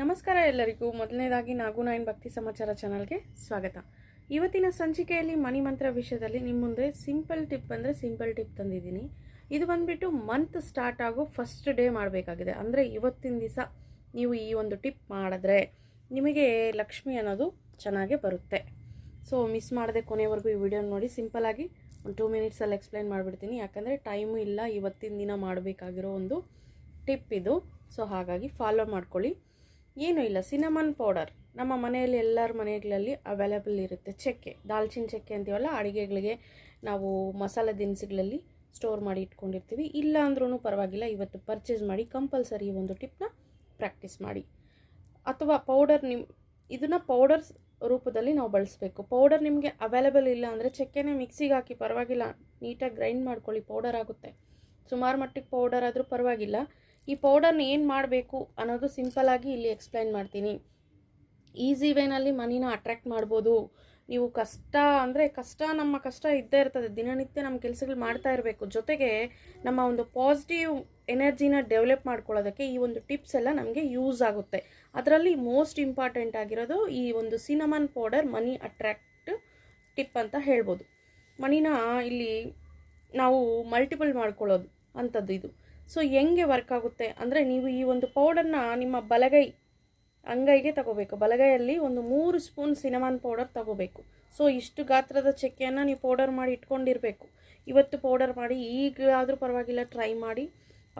ನಮಸ್ಕಾರ ಎಲ್ಲರಿಗೂ. ಮೊದಲನೇದಾಗಿ ನಾಗು ನಾಯನ್ ಭಕ್ತಿ ಸಮಾಚಾರ ಚಾನಲ್ಗೆ ಸ್ವಾಗತ. ಇವತ್ತಿನ ಸಂಚಿಕೆಯಲ್ಲಿ ಮನಿ ಮಂತ್ರ ವಿಷಯದಲ್ಲಿ ನಿಮ್ಮ ಮುಂದೆ ಸಿಂಪಲ್ ಟಿಪ್ ಅಂದರೆ ಸಿಂಪಲ್ ಟಿಪ್ ತಂದಿದ್ದೀನಿ. ಇದು ಬಂದ್ಬಿಟ್ಟು ಮಂತ್ ಸ್ಟಾರ್ಟ್ ಆಗೋ ಫಸ್ಟ್ ಡೇ ಮಾಡಬೇಕಾಗಿದೆ. ಅಂದರೆ ಇವತ್ತಿನ ದಿವಸ ನೀವು ಈ ಒಂದು ಟಿಪ್ ಮಾಡಿದ್ರೆ ನಿಮಗೆ ಲಕ್ಷ್ಮಿ ಅನ್ನೋದು ಚೆನ್ನಾಗೇ ಬರುತ್ತೆ. ಸೊ ಮಿಸ್ ಮಾಡದೆ ಕೊನೆವರೆಗೂ ಈ ವಿಡಿಯೋ ನೋಡಿ ಸಿಂಪಲಾಗಿ ಒಂದು ಟೂ ಮಿನಿಟ್ಸಲ್ಲಿ ಎಕ್ಸ್ಪ್ಲೈನ್ ಮಾಡಿಬಿಡ್ತೀನಿ. ಯಾಕಂದರೆ ಟೈಮು ಇಲ್ಲ, ಇವತ್ತಿನ ದಿನ ಮಾಡಬೇಕಾಗಿರೋ ಒಂದು ಟಿಪ್ ಇದು. ಸೊ ಹಾಗಾಗಿ ಫಾಲೋ ಮಾಡ್ಕೊಳ್ಳಿ. ಏನೂ ಇಲ್ಲ, ಸಿನಮನ್ ಪೌಡರ್. ನಮ್ಮ ಮನೆಯಲ್ಲಿ ಎಲ್ಲರ ಮನೆಗಳಲ್ಲಿ ಅವೈಲೇಬಲ್ ಇರುತ್ತೆ ಚಕ್ಕೆ. ದಾಲ್ಚಿನ್ ಚಕ್ಕೆ ಅಂತೀವಲ್ಲ, ಅಡುಗೆಗಳಿಗೆ ನಾವು ಮಸಾಲೆ ದಿನಸುಗಳಲ್ಲಿ ಸ್ಟೋರ್ ಮಾಡಿ ಇಟ್ಕೊಂಡಿರ್ತೀವಿ. ಇಲ್ಲ ಅಂದ್ರೂ ಪರವಾಗಿಲ್ಲ, ಇವತ್ತು ಪರ್ಚೇಸ್ ಮಾಡಿ ಕಂಪಲ್ಸರಿ ಒಂದು ಟಿಪ್ನ ಪ್ರಾಕ್ಟೀಸ್ ಮಾಡಿ. ಅಥವಾ ಪೌಡರ್ ನಿಮ್ಮ ಇದನ್ನು ಪೌಡರ್ ರೂಪದಲ್ಲಿ ನಾವು ಬಳಸಬೇಕು. ಪೌಡರ್ ನಿಮಗೆ ಅವೈಲೇಬಲ್ ಇಲ್ಲ ಅಂದರೆ ಚಕ್ಕೆನೇ ಮಿಕ್ಸಿಗೆ ಹಾಕಿ ಪರವಾಗಿಲ್ಲ, ನೀಟಾಗಿ ಗ್ರೈಂಡ್ ಮಾಡ್ಕೊಳ್ಳಿ ಪೌಡರ್ ಆಗುತ್ತೆ. ಸುಮಾರು ಮಟ್ಟಿಗೆ ಪೌಡರ್ ಆದರೂ ಪರವಾಗಿಲ್ಲ. ಈ ಪೌಡರ್ನ ಏನು ಮಾಡಬೇಕು ಅನ್ನೋದು ಸಿಂಪಲ್ಲಾಗಿ ಇಲ್ಲಿ ಎಕ್ಸ್ಪ್ಲೈನ್ ಮಾಡ್ತೀನಿ. ಈಸಿ ವೇನಲ್ಲಿ ಮನಿನ ಅಟ್ರ್ಯಾಕ್ಟ್ ಮಾಡ್ಬೋದು. ನೀವು ಕಷ್ಟ ಅಂದರೆ ಕಷ್ಟ ನಮ್ಮ ಕಷ್ಟ ಇದ್ದೇ ಇರ್ತದೆ. ದಿನನಿತ್ಯ ನಮ್ಮ ಕೆಲಸಗಳು ಮಾಡ್ತಾ ಇರಬೇಕು. ಜೊತೆಗೆ ನಮ್ಮ ಒಂದು ಪಾಸಿಟಿವ್ ಎನರ್ಜಿನ ಡೆವಲಪ್ ಮಾಡ್ಕೊಳ್ಳೋದಕ್ಕೆ ಈ ಒಂದು ಟಿಪ್ಸ್ ಎಲ್ಲ ನಮಗೆ ಯೂಸ್ ಆಗುತ್ತೆ. ಅದರಲ್ಲಿ ಮೋಸ್ಟ್ ಇಂಪಾರ್ಟೆಂಟ್ ಆಗಿರೋದು ಈ ಒಂದು cinnamon powder money attract tip ಅಂತ ಹೇಳ್ಬೋದು. ಮನಿನ ಇಲ್ಲಿ ನಾವು ಮಲ್ಟಿಪಲ್ ಮಾಡ್ಕೊಳ್ಳೋದು ಅಂಥದ್ದು ಇದು. ಸೊ ಹೆಂಗೆ ವರ್ಕ್ ಆಗುತ್ತೆ? ಅಂದರೆ ನೀವು ಈ ಒಂದು ಪೌಡರ್ನ ನಿಮ್ಮ ಬಲಗೈ ಅಂಗೈಗೆ ತಗೋಬೇಕು. ಬಲಗೈಯಲ್ಲಿ ಒಂದು ಮೂರು ಸ್ಪೂನ್ ಸಿನಮನ್ ಪೌಡರ್ ತಗೋಬೇಕು. ಸೊ ಇಷ್ಟು ಗಾತ್ರದ ಚಕ್ಕೆಯನ್ನು ನೀವು ಪೌಡರ್ ಮಾಡಿ ಇಟ್ಕೊಂಡಿರಬೇಕು. ಇವತ್ತು ಪೌಡರ್ ಮಾಡಿ, ಈಗಾದರೂ ಪರವಾಗಿಲ್ಲ ಟ್ರೈ ಮಾಡಿ.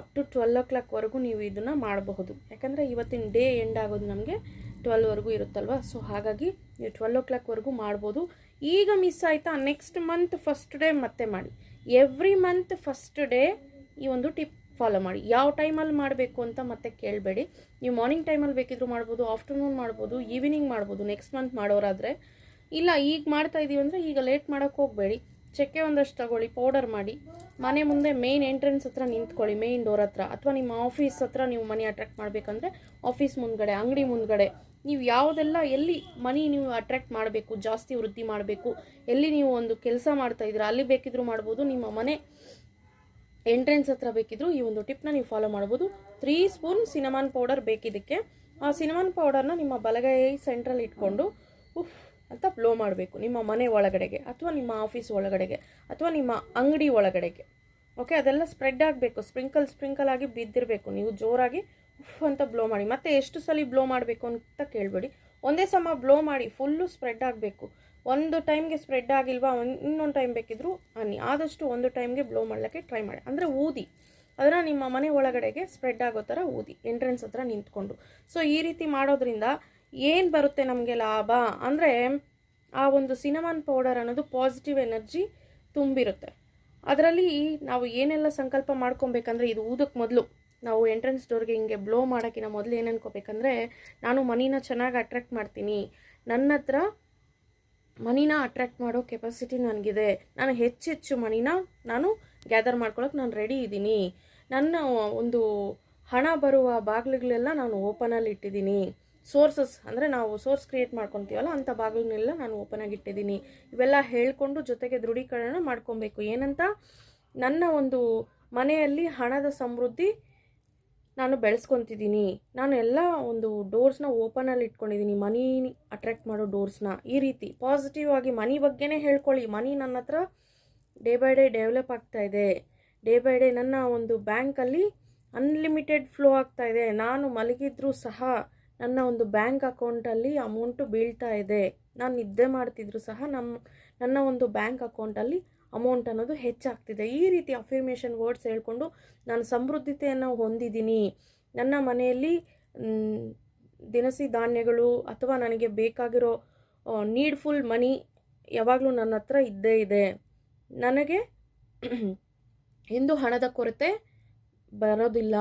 ಅಪ್ ಟು ಟ್ವೆಲ್ ಓ ಕ್ಲಾಕ್ವರೆಗೂ ನೀವು ಇದನ್ನು ಮಾಡಬಹುದು. ಯಾಕಂದರೆ ಇವತ್ತಿನ ಡೇ ಎಂಡ್ ಆಗೋದು ನಮಗೆ ಟ್ವೆಲ್ವರೆಗೂ ಇರುತ್ತಲ್ವ? ಸೊ ಹಾಗಾಗಿ ನೀವು ಟ್ವೆಲ್ ಓ ಕ್ಲಾಕ್ವರೆಗೂ ಮಾಡ್ಬೋದು. ಈಗ ಮಿಸ್ ಆಯಿತಾ? ನೆಕ್ಸ್ಟ್ ಮಂತ್ ಫಸ್ಟ್ ಡೇ ಮತ್ತೆ ಮಾಡಿ. ಎವ್ರಿ ಮಂತ್ ಫಸ್ಟ್ ಡೇ ಈ ಒಂದು ಟಿಪ್ ಫಾಲೋ ಮಾಡಿ. ಯಾವ ಟೈಮಲ್ಲಿ ಮಾಡಬೇಕು ಅಂತ ಮತ್ತೆ ಕೇಳಬೇಡಿ. ನೀವು ಮಾರ್ನಿಂಗ್ ಟೈಮಲ್ಲಿ ಬೇಕಿದ್ರೂ ಮಾಡ್ಬೋದು ಆಫ್ಟರ್ನೂನ್ ಮಾಡ್ಬೋದು ಈವ್ನಿಂಗ್ ಮಾಡ್ಬೋದು ನೆಕ್ಸ್ಟ್ ಮಂತ್ ಮಾಡೋರಾದರೆ. ಇಲ್ಲ, ಈಗ ಮಾಡ್ತಾ ಇದ್ದೀವಿ ಅಂದರೆ ಈಗ ಲೇಟ್ ಮಾಡೋಕ್ಕೆ ಹೋಗಬೇಡಿ. ಚಕ್ಕೆ ಒಂದಷ್ಟು ತಗೊಳ್ಳಿ ಪೌಡರ್ ಮಾಡಿ. ಮನೆ ಮುಂದೆ ಮೇಯ್ನ್ ಎಂಟ್ರೆನ್ಸ್ ಹತ್ರ ನಿಂತ್ಕೊಳ್ಳಿ ಮೇಯ್ನ್ ಡೋರ್ ಹತ್ರ. ಅಥವಾ ನಿಮ್ಮ ಆಫೀಸ್ ಹತ್ರ ನೀವು ಮನಿ ಅಟ್ರಾಕ್ಟ್ ಮಾಡಬೇಕಂದ್ರೆ ಆಫೀಸ್ ಮುಂದ್ಗಡೆ, ಅಂಗಡಿ ಮುಂದ್ಗಡೆ. ನೀವು ಯಾವುದೆಲ್ಲ, ಎಲ್ಲಿ ಮನಿ ನೀವು ಅಟ್ರ್ಯಾಕ್ಟ್ ಮಾಡಬೇಕು, ಜಾಸ್ತಿ ವೃದ್ಧಿ ಮಾಡಬೇಕು, ಎಲ್ಲಿ ನೀವು ಒಂದು ಕೆಲಸ ಮಾಡ್ತಾ ಇದ್ದೀರಾ, ಅಲ್ಲಿ ಬೇಕಿದ್ರೂ ಮಾಡ್ಬೋದು, ನಿಮ್ಮ ಮನೆ ಎಂಟ್ರೆನ್ಸ್ ಹತ್ರ ಬೇಕಿದ್ರು ಈ ಒಂದು ಟಿಪ್ನ ನೀವು ಫಾಲೋ ಮಾಡ್ಬೋದು ತ್ರೀ ಸ್ಪೂನ್ ಸಿನಮಾನ್ ಪೌಡರ್ ಬೇಕಿದ್ದಕ್ಕೆ. ಆ ಸಿನಮಾನ್ ಪೌಡರ್ನ ನಿಮ್ಮ ಬಲಗೈ ಸೆಂಟ್ರಲ್ಲಿ ಇಟ್ಕೊಂಡು, ಉಫ್, ಅಂತ ಬ್ಲೋ ಮಾಡಬೇಕು. ನಿಮ್ಮ ಮನೆ ಒಳಗಡೆಗೆ ಅಥವಾ ನಿಮ್ಮ ಆಫೀಸ್ ಒಳಗಡೆಗೆ ಅಥವಾ ನಿಮ್ಮ ಅಂಗಡಿ ಒಳಗಡೆಗೆ. ಓಕೆ ಅದೆಲ್ಲ ಸ್ಪ್ರೆಡ್ ಆಗಬೇಕು. ಸ್ಪ್ರಿಂಕಲ್ ಸ್ಪ್ರಿಂಕಲ್ ಆಗಿ ಬಿದ್ದಿರಬೇಕು. ನೀವು ಜೋರಾಗಿ ಉಫ್ ಅಂತ ಬ್ಲೋ ಮಾಡಿ. ಮತ್ತೆ ಎಷ್ಟು ಸಲ ಬ್ಲೋ ಮಾಡಬೇಕು ಅಂತ ಕೇಳಬೇಡಿ. ಒಂದೇ ಸಮ ಬ್ಲೋ ಮಾಡಿ ಫುಲ್ಲು ಸ್ಪ್ರೆಡ್ ಆಗಬೇಕು. ಒಂದು ಟೈಮ್ಗೆ ಸ್ಪ್ರೆಡ್ ಆಗಿಲ್ವಾ, ಇನ್ನೊಂದು ಟೈಮ್ ಬೇಕಿದ್ರು ಅನ್ನಿ ಆದಷ್ಟು ಒಂದು ಟೈಮ್ಗೆ ಬ್ಲೋ ಮಾಡಲಿಕ್ಕೆ ಟ್ರೈ ಮಾಡಿ. ಅಂದರೆ ಊದಿ. ಅದನ್ನು ನಿಮ್ಮ ಮನೆ ಒಳಗಡೆಗೆ ಸ್ಪ್ರೆಡ್ ಆಗೋ ಥರ ಊದಿ. ಎಂಟ್ರೆನ್ಸ್ ಹತ್ರ ನಿಂತ್ಕೊಂಡು. ಸೊ ಈ ರೀತಿ ಮಾಡೋದ್ರಿಂದ ಏನು ಬರುತ್ತೆ ನಮಗೆ ಲಾಭ? ಅಂದರೆ ಆ ಒಂದು ಸಿನಮನ್ ಪೌಡರ್ ಅನ್ನೋದು ಪಾಸಿಟಿವ್ ಎನರ್ಜಿ ತುಂಬಿರುತ್ತೆ. ಅದರಲ್ಲಿ ನಾವು ಏನೆಲ್ಲ ಸಂಕಲ್ಪ ಮಾಡ್ಕೊಬೇಕಂದ್ರೆ ಇದು ಊದಕ್ಕೆ ಮೊದಲು. ನಾವು ಎಂಟ್ರೆನ್ಸ್ ಡೋರ್ಗೆ ಹಿಂಗೆ ಬ್ಲೋ ಮಾಡೋಕ್ಕಿಂತ ಮೊದಲು ಏನು ಅನ್ಕೋಬೇಕಂದ್ರೆ, ನಾನು ಮನಿನ ಚೆನ್ನಾಗಿ ಅಟ್ರ್ಯಾಕ್ಟ್ ಮಾಡ್ತೀನಿ. ನನ್ನ ಹತ್ರ ಮನಿನ ಅಟ್ರ್ಯಾಕ್ಟ್ ಮಾಡೋ ಕೆಪಾಸಿಟಿ ನನಗಿದೆ. ನಾನು ಹೆಚ್ಚೆಚ್ಚು ಮನಿನ ನಾನು ಗ್ಯಾದರ್ ಮಾಡ್ಕೊಳಕ್ಕೆ ನಾನು ರೆಡಿ ಇದ್ದೀನಿ. ನನ್ನ ಒಂದು ಹಣ ಬರುವ ಬಾಗಿಲುಗಳೆಲ್ಲ ನಾನು ಓಪನಲ್ಲಿ ಇಟ್ಟಿದ್ದೀನಿ. ಸೋರ್ಸಸ್ ಅಂದರೆ ನಾವು ಸೋರ್ಸ್ ಕ್ರಿಯೇಟ್ ಮಾಡ್ಕೊತೀವಲ್ಲ ಅಂಥ ಬಾಗಿಲನ್ನೆಲ್ಲ ನಾನು ಓಪನಾಗಿ ಇಟ್ಟಿದ್ದೀನಿ. ಇವೆಲ್ಲ ಹೇಳಿಕೊಂಡು ಜೊತೆಗೆ ದೃಢೀಕರಣ ಮಾಡ್ಕೊಬೇಕು. ಏನಂತ? ನನ್ನ ಒಂದು ಮನೆಯಲ್ಲಿ ಹಣದ ಸಮೃದ್ಧಿ ನಾನು ಬೆಳೆಸ್ಕೊತಿದ್ದೀನಿ ನಾನು ಎಲ್ಲ ಒಂದು ಡೋರ್ಸ್ನ ಓಪನಲ್ಲಿ ಇಟ್ಕೊಂಡಿದ್ದೀನಿ ಮನಿ ಅಟ್ರ್ಯಾಕ್ಟ್ ಮಾಡೋ ಡೋರ್ಸ್ನ ಈ ರೀತಿ ಪಾಸಿಟಿವ್ ಆಗಿ ಮನಿ ಬಗ್ಗೆನೇ ಹೇಳ್ಕೊಳ್ಳಿ. ಮನಿ ನನ್ನ ಹತ್ರ ಡೇ ಬೈ ಡೇ ಡೆವಲಪ್ ಆಗ್ತಾ ಇದೆ. ಡೇ ಬೈ ಡೇ ನನ್ನ ಒಂದು ಬ್ಯಾಂಕಲ್ಲಿ ಅನ್ಲಿಮಿಟೆಡ್ ಫ್ಲೋ ಆಗ್ತಾ ಇದೆ. ನಾನು ಮಲಗಿದ್ರೂ ಸಹ ನನ್ನ ಒಂದು ಬ್ಯಾಂಕ್ ಅಕೌಂಟಲ್ಲಿ ಅಮೌಂಟು ಬೀಳ್ತಾ ಇದೆ. ನಾನು ನಿದ್ದೆ ಮಾಡ್ತಿದ್ರು ಸಹ ನಮ್ಮ ನನ್ನ ಒಂದು ಬ್ಯಾಂಕ್ ಅಕೌಂಟಲ್ಲಿ ಅಮೌಂಟ್ ಅನ್ನೋದು ಹೆಚ್ಚಾಗ್ತಿದೆ. ಈ ರೀತಿ ಅಫಿರ್ಮೇಷನ್ ವರ್ಡ್ಸ್ ಹೇಳ್ಕೊಂಡು ನಾನು ಸಮೃದ್ಧತೆಯನ್ನು ಹೊಂದಿದ್ದೀನಿ. ನನ್ನ ಮನೆಯಲ್ಲಿ ದಿನಸಿ ಧಾನ್ಯಗಳು ಅಥವಾ ನನಗೆ ಬೇಕಾಗಿರೋ ನೀಡ್ಫುಲ್ ಮನಿ ಯಾವಾಗಲೂ ನನ್ನ ಹತ್ರ ಇದ್ದೇ ಇದೆ. ನನಗೆ ಇಂದು ಹಣದ ಕೊರತೆ ಬರೋದಿಲ್ಲ.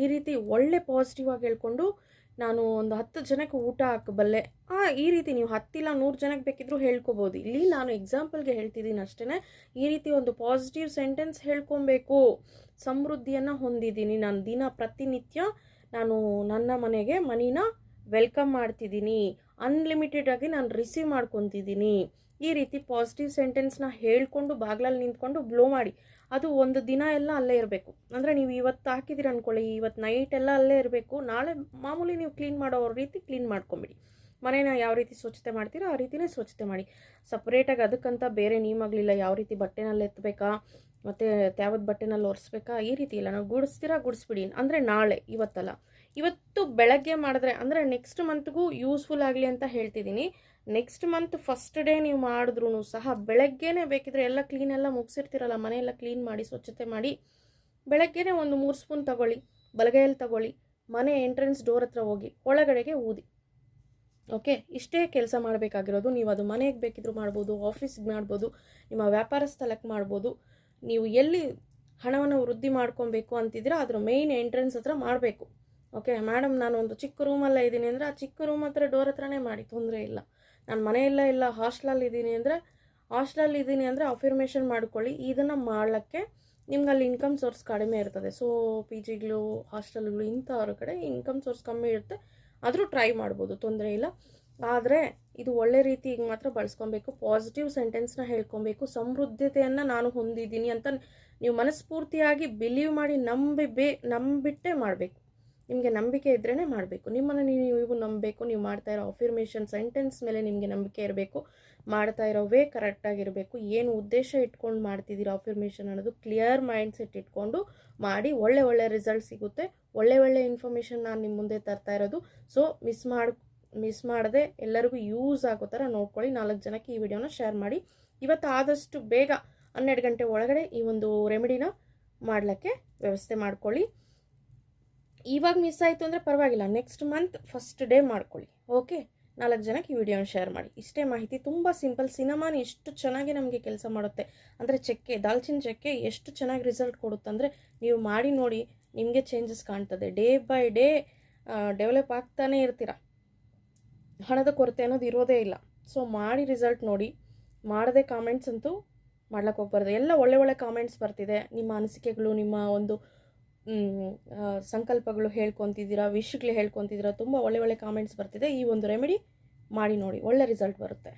ಈ ರೀತಿ ಒಳ್ಳೆ ಪಾಸಿಟಿವ್ ಆಗಿ ಹೇಳ್ಕೊಂಡು ನಾನು ಒಂದು ಹತ್ತು ಜನಕ್ಕೆ ಊಟ ಹಾಕಬಲ್ಲೆ. ಆ, ಈ ರೀತಿ ನೀವು ಹತ್ತಿಲ್ಲ, ನೂರು ಜನಕ್ಕೆ ಬೇಕಿದ್ರೂ ಹೇಳ್ಕೊಬೋದು. ಇಲ್ಲಿ ನಾನು ಎಕ್ಸಾಂಪಲ್ಗೆ ಹೇಳ್ತಿದ್ದೀನಿ ಅಷ್ಟೇ ಈ ರೀತಿ ಒಂದು ಪಾಸಿಟಿವ್ ಸೆಂಟೆನ್ಸ್ ಹೇಳ್ಕೊಬೇಕು. ಸಮೃದ್ಧಿಯನ್ನು ಹೊಂದಿದ್ದೀನಿ ನಾನು. ದಿನ ಪ್ರತಿನಿತ್ಯ ನಾನು ನನ್ನ ಮನೆಗೆ ಮನಿನ ವೆಲ್ಕಮ್ ಮಾಡ್ತಿದ್ದೀನಿ. ಅನ್ಲಿಮಿಟೆಡ್ ಆಗಿ ನಾನು ರಿಸೀವ್ ಮಾಡ್ಕೊತಿದ್ದೀನಿ. ಈ ರೀತಿ ಪಾಸಿಟಿವ್ ಸೆಂಟೆನ್ಸ್ನ ಹೇಳ್ಕೊಂಡು, ಬಾಗ್ಲಲ್ಲಿ ನಿಂತ್ಕೊಂಡು ಬ್ಲೋ ಮಾಡಿ. ಅದು ಒಂದು ದಿನ ಎಲ್ಲ ಅಲ್ಲೇ ಇರಬೇಕು. ಅಂದರೆ ನೀವು ಇವತ್ತು ಹಾಕಿದ್ದೀರ ಅಂದ್ಕೊಳ್ಳಿ ಇವತ್ತು ನೈಟ್ ಎಲ್ಲ ಅಲ್ಲೇ ಇರಬೇಕು. ನಾಳೆ ಮಾಮೂಲಿ ನೀವು ಕ್ಲೀನ್ ಮಾಡೋ ರೀತಿ ಕ್ಲೀನ್ ಮಾಡ್ಕೊಂಬಿಡಿ. ಮನೇನ ಯಾವ ರೀತಿ ಸ್ವಚ್ಛತೆ ಮಾಡ್ತೀರೋ ಆ ರೀತಿನೇ ಸ್ವಚ್ಛತೆ ಮಾಡಿ. ಸಪ್ರೇಟಾಗಿ ಅದಕ್ಕಂತ ಬೇರೆ ನೀಮಾಗಲಿಲ್ಲ ಯಾವ ರೀತಿ ಬಟ್ಟೆನಲ್ಲಿ ಎತ್ತಬೇಕಾ ಮತ್ತು ತ್ಯಾವದ ಬಟ್ಟೆನಲ್ಲಿ ಒರೆಸ್ಬೇಕಾ? ಈ ರೀತಿ ಇಲ್ಲ. ನಾವು ಗುಡಿಸ್ತೀರಾ ಗುಡಿಸ್ಬಿಡಿ. ಅಂದರೆ ನಾಳೆ, ಇವತ್ತಲ್ಲ. ಇವತ್ತು ಬೆಳಗ್ಗೆ ಮಾಡಿದ್ರೆ ಅಂದರೆ ನೆಕ್ಸ್ಟ್ ಮಂತ್ಗೂ ಯೂಸ್ಫುಲ್ ಆಗಲಿ ಅಂತ ಹೇಳ್ತಿದ್ದೀನಿ. ನೆಕ್ಸ್ಟ್ ಮಂತ್ ಫಸ್ಟ್ ಡೇ ನೀವು ಮಾಡಿದ್ರೂ ಸಹ ಬೆಳಗ್ಗೆನೇ ಬೇಕಿದ್ರೆ ಎಲ್ಲ ಕ್ಲೀನ್ ಎಲ್ಲ ಮುಗಿಸಿರ್ತೀರಲ್ಲ, ಮನೆಯೆಲ್ಲ ಕ್ಲೀನ್ ಮಾಡಿ, ಸ್ವಚ್ಛತೆ ಮಾಡಿ, ಬೆಳಗ್ಗೆನೇ ಒಂದು ಮೂರು ಸ್ಪೂನ್ ತಗೊಳ್ಳಿ, ಬಲಗೈಯಲ್ಲಿ ತಗೊಳ್ಳಿ, ಮನೆ ಎಂಟ್ರೆನ್ಸ್ ಡೋರ್ ಹತ್ರ ಹೋಗಿ, ಒಳಗಡೆಗೆ ಊದಿ. ಓಕೆ ಇಷ್ಟೇ ಕೆಲಸ ಮಾಡಬೇಕಾಗಿರೋದು. ನೀವು ಅದು ಮನೆಗೆ ಬೇಕಿದ್ರು ಮಾಡ್ಬೋದು ಆಫೀಸ್ಗೆ ಮಾಡ್ಬೋದು, ನಿಮ್ಮ ವ್ಯಾಪಾರ ಸ್ಥಳಕ್ಕೆ ಮಾಡ್ಬೋದು. ನೀವು ಎಲ್ಲಿ ಹಣವನ್ನು ವೃದ್ಧಿ ಮಾಡ್ಕೊಬೇಕು ಅಂತಿದ್ರೆ ಅದರ ಮೇಯ್ನ್ ಎಂಟ್ರೆನ್ಸ್ ಹತ್ರ ಮಾಡಬೇಕು. ಓಕೆ ಮೇಡಮ್ ನಾನು ಒಂದು ಚಿಕ್ಕ ರೂಮಲ್ಲೇ ಇದ್ದೀನಿ ಅಂದರೆ ಆ ಚಿಕ್ಕ ರೂಮ್ ಹತ್ರ ಡೋರ್ ಹತ್ರನೇ ಮಾಡಿ, ತೊಂದರೆ ಇಲ್ಲ. ನಾನು ಮನೆಯಲ್ಲ ಇಲ್ಲ ಹಾಸ್ಟ್ಲಲ್ಲಿ ಇದ್ದೀನಿ ಅಂದರೆ ಹಾಸ್ಟ್ಲಲ್ಲಿ ಇದ್ದೀನಿ ಅಂದರೆ ಅಫಿರ್ಮೇಷನ್ ಮಾಡ್ಕೊಳ್ಳಿ. ಇದನ್ನು ಮಾಡೋಕ್ಕೆ ನಿಮ್ಗೆ ಅಲ್ಲಿ ಇನ್ಕಮ್ ಸೋರ್ಸ್ ಕಡಿಮೆ ಇರ್ತದೆ. ಸೊ ಪಿ ಜಿಗಳು ಹಾಸ್ಟೆಲ್ಗಳು ಇಂಥವ್ರ ಕಡೆ ಇನ್ಕಮ್ ಸೋರ್ಸ್ ಕಮ್ಮಿ ಇರುತ್ತೆ. ಆದರೂ ಟ್ರೈ ಮಾಡ್ಬೋದು, ತೊಂದರೆ ಇಲ್ಲ. ಆದರೆ ಇದು ಒಳ್ಳೆ ಈಗ ಮಾತ್ರ ಬಳಸ್ಕೊಬೇಕು. ಪಾಸಿಟಿವ್ ಸೆಂಟೆನ್ಸ್ನ ಹೇಳ್ಕೊಬೇಕು. ಸಮೃದ್ಧತೆಯನ್ನು ನಾನು ಹೊಂದಿದ್ದೀನಿ ಅಂತ ನೀವು ಮನಸ್ಫೂರ್ತಿಯಾಗಿ ಬಿಲೀವ್ ಮಾಡಿ ನಂಬಿ ಬೇ ನಂಬಿಟ್ಟೇ ಮಾಡಬೇಕು. ನಿಮಗೆ ನಂಬಿಕೆ ಇದ್ರೇ ಮಾಡಬೇಕು. ನಿಮ್ಮನ್ನು ನೀವು ನಂಬಬೇಕು, ನೀವು ಮಾಡ್ತಾ ಇರೋ ಅಫಿರ್ಮೇಷನ್ ಸೆಂಟೆನ್ಸ್ ಮೇಲೆ ನಿಮಗೆ ನಂಬಿಕೆ ಇರಬೇಕು. ಮಾಡ್ತಾ ಇರೋ ವೇ ಕರೆಕ್ಟಾಗಿರಬೇಕು ಏನು ಉದ್ದೇಶ ಇಟ್ಕೊಂಡು ಮಾಡ್ತಿದ್ದೀರೋ ಅಫಿರ್ಮೇಷನ್ ಅನ್ನೋದು ಕ್ಲಿಯರ್ ಮೈಂಡ್ ಸೆಟ್ ಇಟ್ಕೊಂಡು ಮಾಡಿ ಒಳ್ಳೆ ಒಳ್ಳೆ ರಿಸಲ್ಟ್ ಸಿಗುತ್ತೆ. ಒಳ್ಳೆ ಒಳ್ಳೆ ಇನ್ಫಾರ್ಮೇಷನ್ ನಾನು ನಿಮ್ಮ ಮುಂದೆ ತರ್ತಾ ಇರೋದು. ಸೊ ಮಿಸ್ ಮಾಡಿ ಮಿಸ್ ಮಾಡದೆ ಎಲ್ಲರಿಗೂ ಯೂಸ್ ಆಗೋ ಥರ ನೋಡ್ಕೊಳ್ಳಿ. ನಾಲ್ಕು ಜನಕ್ಕೆ ಈ ವಿಡಿಯೋನ ಶೇರ್ ಮಾಡಿ. ಇವತ್ತು ಆದಷ್ಟು ಬೇಗ ಹನ್ನೆರಡು ಗಂಟೆ ಒಳಗಡೆ ಈ ಒಂದು ರೆಮಿಡಿನ ಮಾಡಲಿಕ್ಕೆ ವ್ಯವಸ್ಥೆ ಮಾಡ್ಕೊಳ್ಳಿ. ಇವಾಗ ಮಿಸ್ ಆಯಿತು ಅಂದರೆ ಪರವಾಗಿಲ್ಲ. ನೆಕ್ಸ್ಟ್ ಮಂತ್ ಫಸ್ಟ್ ಡೇ ಮಾಡ್ಕೊಳ್ಳಿ. ಓಕೆ ನಾಲ್ಕು ಜನಕ್ಕೆ ಈ ವಿಡಿಯೋನ ಶೇರ್ ಮಾಡಿ. ಇಷ್ಟೇ ಮಾಹಿತಿ. ತುಂಬ ಸಿಂಪಲ್ ಸಿನಿಮಾನ ಎಷ್ಟು ಚೆನ್ನಾಗಿ ನಮಗೆ ಕೆಲಸ ಮಾಡುತ್ತೆ. ಅಂದರೆ ಚೆಕ್ಕೆ, ದಾಲ್ಚಿನ್ ಚಕ್ಕೆ ಎಷ್ಟು ಚೆನ್ನಾಗಿ ರಿಸಲ್ಟ್ ಕೊಡುತ್ತೆ ಅಂದರೆ ನೀವು ಮಾಡಿ ನೋಡಿ ನಿಮಗೆ ಚೇಂಜಸ್ ಕಾಣ್ತದೆ. ಡೇ ಬೈ ಡೇ ಡೆವಲಪ್ ಆಗ್ತಾನೇ ಇರ್ತೀರ? ಹಣದ ಕೊರತೆ ಅನ್ನೋದು ಇರೋದೇ ಇಲ್ಲ. ಸೊ ಮಾಡಿ ರಿಸಲ್ಟ್ ನೋಡಿ. ಮಾಡದೆ ಕಾಮೆಂಟ್ಸ್ ಅಂತೂ ಮಾಡ್ಲಕ್ಕೆ ಹೋಗ್ಬಾರ್ದು. ಎಲ್ಲ ಒಳ್ಳೆ ಒಳ್ಳೆ ಕಾಮೆಂಟ್ಸ್ ಬರ್ತಿದೆ. ನಿಮ್ಮ ಅನಿಸಿಕೆಗಳು, ನಿಮ್ಮ ಒಂದು ಸಂಕಲ್ಪಗಳು ಹೇಳ್ಕೊತಿದ್ದೀರಾ ವಿಶ್ಗಳು ಹೇಳ್ಕೊತಿದ್ದೀರಾ, ತುಂಬ ಒಳ್ಳೆ ಒಳ್ಳೆ ಕಾಮೆಂಟ್ಸ್ ಬರ್ತಿದೆ. ಈ ಒಂದು ರೆಮಿಡಿ ಮಾಡಿ ನೋಡಿ, ಒಳ್ಳೆ ರಿಸಲ್ಟ್ ಬರುತ್ತೆ.